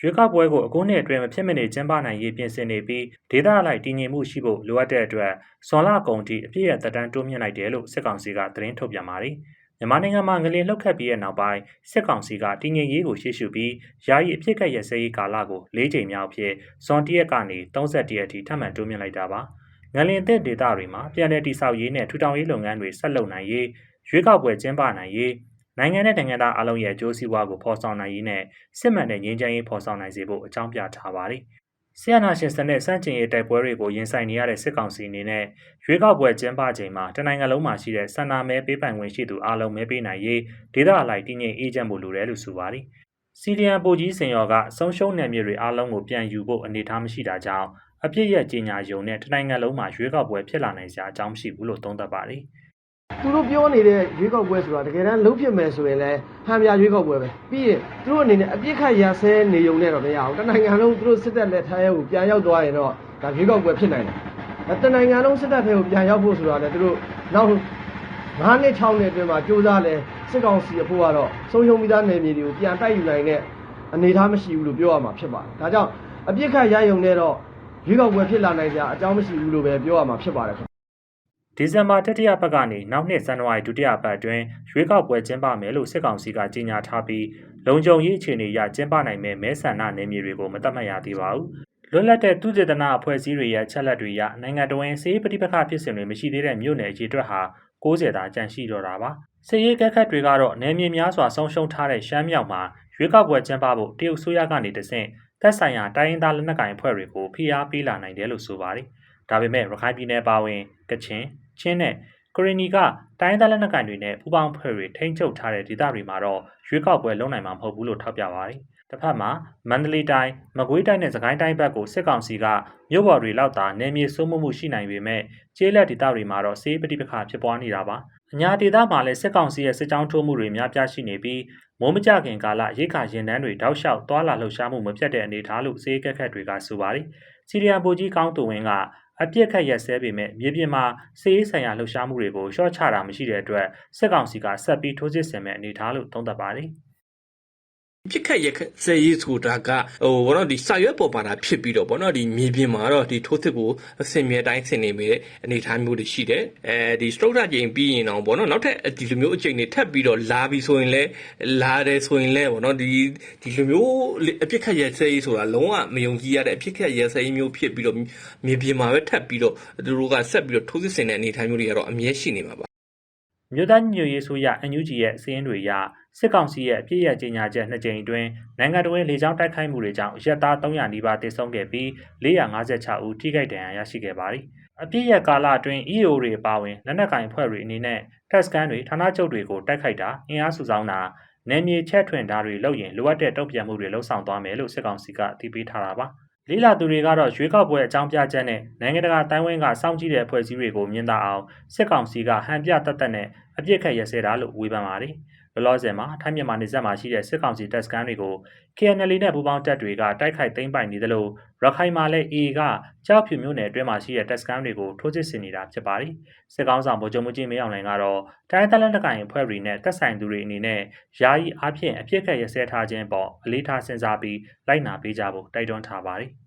ရွေးကောက်ပွဲကိုအခုနှစ်အတွင်းမဖြစ်မနေကျင်းပနိုင်ရေးပြင်ဆင်နေပြီးဒေသအလိုက်တည်ငြိမ်မှုရှိဖို့လိုအပ်တဲ့အတွက်ဇွန်လကုန်ထိအပြည့်အသက်တမ်းတိုးမြင့်လိုက်တယ်လို့စစ်ကောင်စီကသတင်းထုတ်ပြန်ပါတယ်။မြန်မာနိုင်ငံမှာငလျင်လှုပ်ခတ်ပြီးတဲ့နောက်ပိုင်းစစ်ကောင်စီကတည်ငြိမ်ရေးကိုရှေ့ရှုပြီးယာယီအဖြစ်ကရစရေးကာလကို၄ချိန်မြောက်ဖြစ်ဇွန်၁ရက်ကနေ31ရက်ထိထပ်မံတိုးမြင့်လိုက်တာပါ။ငလျင်တဲ့ဒေသတွေမှာပြည်내တိဆောက်ရေးနဲ့ထူထောင်ရေးလုပ်ငန်းတွေဆက်လုပ်နိုင်ရေးရွေးကောက်ပွဲကျင်းပနိုင်ရေး နိုင်ငံနဲ့နိုင်ငံသားအလုံးရဲ့အကျိုးစီးပွားကိုဖော်ဆောင်နိုင်ရေးနဲ့စစ်မှန်တဲ့ငြိမ်းချမ်းရေးဖော်ဆောင်နိုင်စေဖို့အကြောင်းပြထားပါတယ်။ဆီယနာရှင်စနစ်စန့်ကျင်ရေးတိုက်ပွဲတွေကိုရင်ဆိုင်နေရတဲ့စစ်ကောင်စီအနေနဲ့ရွေးကောက်ပွဲကျင်းပချိန်မှာတနိုင်ငံလုံးမှာရှိတဲ့ဆန္ဒမဲပေးပိုင်ခွင့်ရှိသူအလုံးမဲပေးနိုင်ရေးဒေသအလိုက်တည်ငြိမ်အေးချမ်းဖို့လိုတယ်လို့ဆိုပါတယ်။စီဒီအန်ပိုကြီးစင်ရော်ကဆုံးရှုံးနယ်မြေတွေအလုံးကိုပြန်ယူဖို့အနေအထားမရှိတာကြောင့်အပြစ်ရဲ့ကြီးညာယုံနဲ့တနိုင်ငံလုံးမှာရွေးကောက်ပွဲဖြစ်လာနိုင်စရာအကြောင်းမရှိဘူးလို့သုံးသပ်ပါတယ်။ သူတို့ပြောနေတဲ့ရွေးကောက်ပွဲဆိုတာတကယ်တမ်းလုံးဖြစ်မယ်ဆိုရင်လည်းဟန်ပြရွေးကောက်ပွဲပဲပြီးရင်သူတို့အနေနဲ့အပြစ်ခတ်ရဆဲနေုံနဲ့တော့မရဘူးတနိုင်ငံလုံးသူတို့စစ်တပ်လက်ထဲကိုပြန်ရောက်သွားရင်တော့ဒါရွေးကောက်ပွဲဖြစ်နိုင်တယ်တနိုင်ငံလုံးစစ်တပ်ထဲကိုပြန်ရောက်ဖို့ဆိုတာလည်းသူတို့နောက်9နှစ်6နှစ်အတွင်းမှာစူးစမ်းလဲစစ်ကောင်စီအဖို့ကတော့ဆုံးရှုံးပြီးသားနယ်မြေတွေကိုပြန်တိုက်ယူနိုင်တဲ့အနေအထားမရှိဘူးလို့ပြောရမှာဖြစ်ပါတယ်ဒါကြောင့်အပြစ်ခတ်ရယုံနဲ့တော့ရွေးကောက်ပွဲဖြစ်လာနိုင်ကြအကြောင်းမရှိဘူးလို့ပဲပြောရမှာဖြစ်ပါတယ် ဒီဇင်ဘာတတိယပတ်ကနေနောက်နှစ်ဇန်နဝါရီဒုတိယပတ်အတွင်းရွေးကောက်ပွဲကျင်းပမယ်လို့စစ်ကောင်စီကကြေညာထားပြီးလုံခြုံရေးအခြေအနေအရကျင်းပနိုင်မဲ့မဲဆန္ဒနယ်မြေတွေကိုမသတ်မှတ်ရသေးပါဘူး။လွတ်လပ်တဲ့သူတေသနာအဖွဲ့အစည်းတွေရဲ့ချက်လက်တွေအရနိုင်ငံတော်ဝင်စေးပဋိပက္ခဖြစ်စဉ်တွေမရှိသေးတဲ့မြို့နယ်အကြီးအတွက်ဟာ60တာကျန်ရှိတော့တာပါ။စစ်ရေးကက်ခတ်တွေကတော့နယ်မြေများစွာဆုံးရှုံးထားတဲ့ရှမ်းမြောက်မှာရွေးကောက်ပွဲကျင်းပဖို့တရုတ်ဆိုရကနေတဆင့်သက်ဆိုင်ရာတိုင်းရင်းသားလက်နက်ကိုင်အဖွဲ့တွေကိုဖိအားပေးလာနိုင်တယ်လို့ဆိုပါတယ်။ဒါပေမဲ့ရခိုင်ပြည်နယ်ပါဝင်ကချင် ချင်းနဲ့ကရီနီကတိုင်းသားလက်နက်ကိုင်တွေနဲ့ပူးပေါင်းဖွဲ့တွေထိန်းချုပ်ထားတဲ့ဒေသတွေမှာတော့ရွေးကောက်ပွဲလုပ်နိုင်မှာမဟုတ်ဘူးလို့ထောက်ပြပါတယ်။တစ်ဖက်မှာမန္တလေးတိုင်း၊မကွေးတိုင်းနဲ့စကိုင်းတိုင်းဘက်ကိုစစ်ကောင်စီကမြို့ပေါ်တွေလောက်သာနယ်မြေစိုးမိုးမှုရှိနိုင်ပေမဲ့ကျေးလက်ဒေသတွေမှာတော့စေးပဋိပက္ခဖြစ်ပွားနေတာပါ။အညာဒေသမှာလည်းစစ်ကောင်စီရဲ့စစ်ကြောင်းထိုးမှုတွေများပြားရှိနေပြီးမိုးမကြခင်ကာလရိတ်ခါရင်တန်းတွေတောက်လျှောက်သွာလာလှုပ်ရှားမှုမပြတ်တဲ့အနေအထားလို့စေးကက်ခတ်တွေကဆိုပါတယ်။စီရီယံဗိုလ်ကြီးကောင်းတူဝင်းက အပြစ်ခတ်ရက်စဲပေမဲ့မြေပြင်မှာစီးရေးဆိုင်ရာလှုပ်ရှားမှုတွေကိုရှော့ချတာမရှိတဲ့အတွက်စစ်ကောင်စီကဆက်ပြီးထိုးစစ်ဆင်မဲ့အနေအထားလို့သုံးသပ်ပါတယ်။ ပြစ်ခတ်ရက်စဲရေးဆိုတာကဟိုဘောနော်ဒီစာရွက်ပေါ်ပါတာဖြစ်ပြီးတော့ဘောနော်ဒီမြေပြင်မှာတော့ဒီထိုးစစ်ကိုအစင်မြဲတိုင်းဆင်နေမိတဲ့အနေအထားမျိုးတွေရှိတယ်အဲဒီစတုတ်ထချိန်ပြီးရင်တော့ဘောနော်နောက်ထပ်ဒီလိုမျိုးအချိန်တွေထပ်ပြီးတော့လာပြီးဆိုရင်လဲလာတယ်ဆိုရင်လဲဘောနော်ဒီဒီလိုမျိုးအပြစ်ခတ်ရက်စဲရေးဆိုတာလုံးဝမယုံကြည်ရတဲ့အပြစ်ခတ်ရက်စဲရေးမျိုးဖြစ်ပြီးတော့မြေပြင်မှာပဲထပ်ပြီးတော့သူတို့ကဆက်ပြီးတော့ထိုးစစ်ဆင်တဲ့အနေအထားမျိုးတွေကတော့အမြဲရှိနေမှာပါ မြို့သားညွေရေးဆိုရ NUG ရဲ့စီးရင်တွေရစစ်ကောင်စီရဲ့အပြည့်ရကြေညာချက်နှစ်ကြိမ်အတွင်းနိုင်ငံတော်ရဲ့လေကြောင်းတိုက်ခိုက်မှုတွေကြောင့်ရက်သား300နီးပါးသေဆုံးခဲ့ပြီး456ဦးထိခိုက်ဒဏ်ရာရရှိခဲ့ပါတယ်။အပြည့်ရကာလအတွင်း EO တွေအပါအဝင်လက်နက်ကင်ဖွဲ့တွေအနေနဲ့တက်စကန်တွေဌာနချုပ်တွေကိုတိုက်ခိုက်တာအင်အားစုဆောင်တာနယ်မြေချက်ထွင်တာတွေလုပ်ရင်လိုအပ်တဲ့တုံ့ပြန်မှုတွေလှုံ့ဆော်သွားမယ်လို့စစ်ကောင်စီကအသိပေးထားတာပါ။ လေးလာသူတွေကတော့ရွေးကောက်ပွဲအကြောင်းပြချက်နဲ့နိုင်ငံတကာတိုင်းဝန်းကစောင့်ကြည့်တဲ့အဖွဲ့အစည်းတွေကိုမြင်သာအောင်စစ်ကောင်စီကဟန်ပြတတ်တဲ့နဲ့အပြစ်ခတ်ရစဲတာလို့ဝေဖန်ပါတယ်။ လောလောဆယ်မှာထိုင်းမြန်မာနယ်စပ်မှာရှိတဲ့စစ်ကောင်စီတပ်စခန်းတွေကို KNL နဲ့ပူးပေါင်းတပ်တွေကတိုက်ခိုက်သိမ်းပိုက်နေသလိုရခိုင်မှာလည်း AA ကကြောက်ဖြူမြို့နယ်အတွင်းမှာရှိတဲ့တပ်စခန်းတွေကိုထိုးစစ်ဆင်နေတာဖြစ်ပါတယ်။စစ်ကောင်ဆောင်ဗိုလ်ချုပ်မှုကြီးမင်းအောင်လှိုင်ကတော့တိုင်းတပ်လက်နက်ကိုင်အဖွဲ့တွေနဲ့တပ်ဆိုင်သူတွေအနေနဲ့ယာယီအားဖြင့်အပြစ်ခတ်ရစဲထားခြင်းပေါ်အလေးထားစဉ်းစားပြီးလိုက်နာပေးကြဖို့တိုက်တွန်းထားပါတယ်။